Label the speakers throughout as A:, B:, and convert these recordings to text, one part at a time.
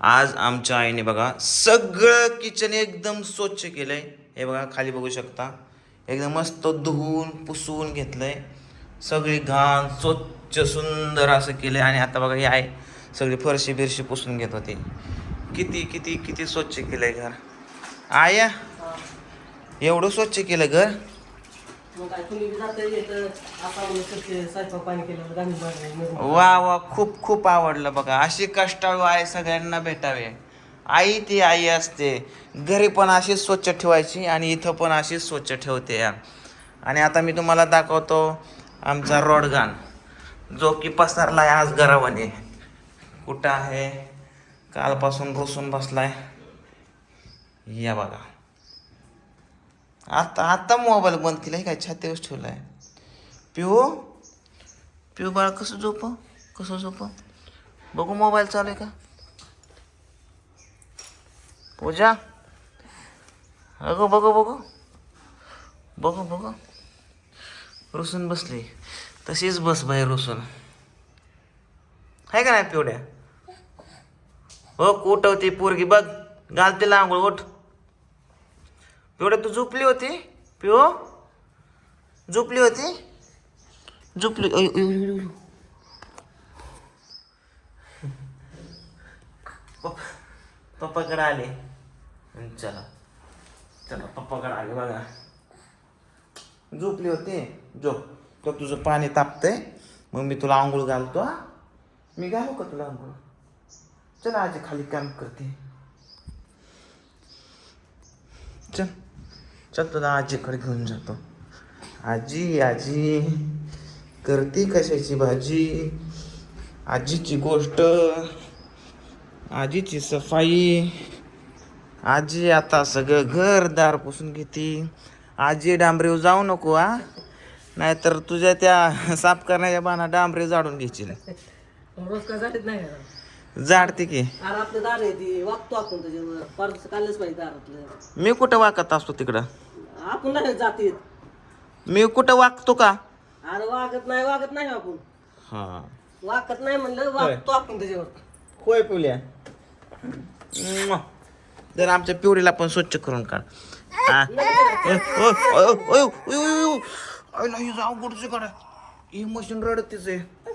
A: आज आमच्या आईने बघा सगळं किचन एकदम स्वच्छ केलंय. हे बघा खाली बघू शकता. एकदम मस्त धुवून पुसून घेतलंय. सगळी घाण स्वच्छ सुंदर असं केलंय. आणि आता बघा हे आई सगळी फरशी बिरशी पुसून घेत होती. किती किती किती स्वच्छ केलंय घर. आया एवढं स्वच्छ केलं घर?
B: मग काय तुम्ही जाता आता स्वयंपाक पाणी केलं गाणी
A: वा वा खूप खूप आवडलं बघा. अशी कष्टाळू आई सगळ्यांना भेटावे. आई ती आई असते. घरी पण अशीच स्वच्छ ठेवायची आणि इथं पण अशीच स्वच्छ ठेवते. या आणि आता मी तुम्हाला दाखवतो आमचा रोडगान जो की पसरलाय आज घरावाने कुठं आहे? कालपासून रुसून बसलाय. या बघा. आता आता मोबाईल बंद केला केलाय काय छातीवर आहे पिऊ? पिऊ बाळ कसं झोप? कसं झोप? बघू मोबाईल चालू आहे का? पूजा? अगो बघू बघू. बघू बघू. रुसून बसली. तशीच बस बाहेर रुसून. आहे का नाही पिवड्या? हो उठवती पोरगी? बघ घालते आंघोळ उठ. पिवड्या तू झोपली होती? पिओ झोपली होती? झोपली पप्पाकडे आले. चला. चला पप्पाकडे आले बघा. झोपली होती? झोप. तर तुझं पाणी तापतंय. मग मी तुला आंघोळ घालतो हा. मी घालू का तुला आंघोळ? चला आजी खाली काम करते. चल. चल तुला आजीकडे घेऊन जातो. आजी आजी करते कशाची भाजी? आजीची गोष्ट आजीची सफाई. आजी आता सगळं घर दार पुसून घेते. आजी डांबरीव जाऊ नको हा. नाहीतर तुझ्या त्या साफ करण्याच्या बाना डांबरी जाडून घेशील जाडते की
B: अरे आपलं दार आहे ती वागतो आपण त्याच्यावर परत काढलंच पाहिजे दारातलं
A: मी कुठं वाकत असतो तिकडं
B: आपण नाही जातीत
A: मी कुठं वागतो का
B: अरे वागत नाही वागत नाही आपण
A: हा
B: वागत नाही म्हणलं वागतो आपण त्याच्यावर
A: होय पुल्या जर आमच्या पिवडीला पण स्वच्छ करून काढ हा. ओय, ओय, ओय, ओय. आईला ही जाऊ कुठची काढा ही मशीन रडतीच आहे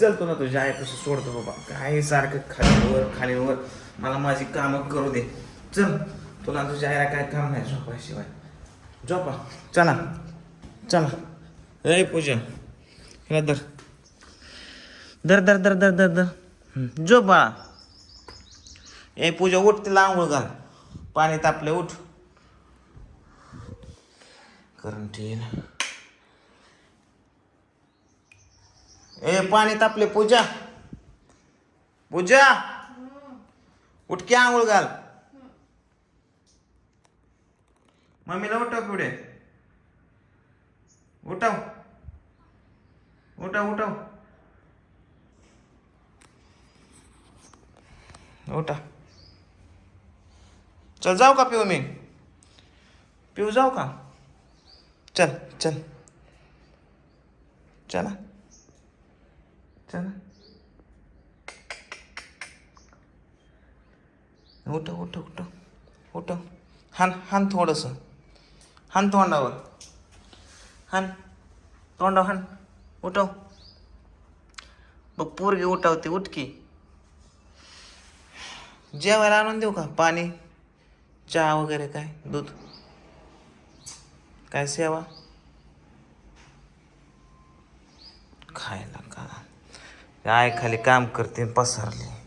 A: चलतो ना तुझ्या आईपाशी सोडतो बाबा. काय सारखं खालीवर खालीवर. मला माझी कामं करू दे. चल तुला तुझ्या आईला काय काम नाही झोपाशिवाय झोपा. चला. चला. ए पूजा. हिला धर. धर धर धर धर धर धर. हं, झोप बाळा. ए पूजा उठ तिला आंघोळ घाल. पाणी तापले उठ. करून ठेल ए पाणी तापले पूजा. पूजा. उठकी आंघोळ घाल. मम्मीला उठव पुढे. उठव. उठव उठव. उठा. चल जाऊ का पिऊ मी? पिऊ जाऊ का? चल चल. चला. चला. उठव उठव उठव. उठव. हान हान थोडंसं. हान तोंडावर. हान. तोंडावर हान. उठव. बघ पोरगी उठावते उठकी जेवायला आणून देऊ का? पाणी चहा वगैरे काय? दूध. काय सेवा? खायला. का खाली काम करते पसरली.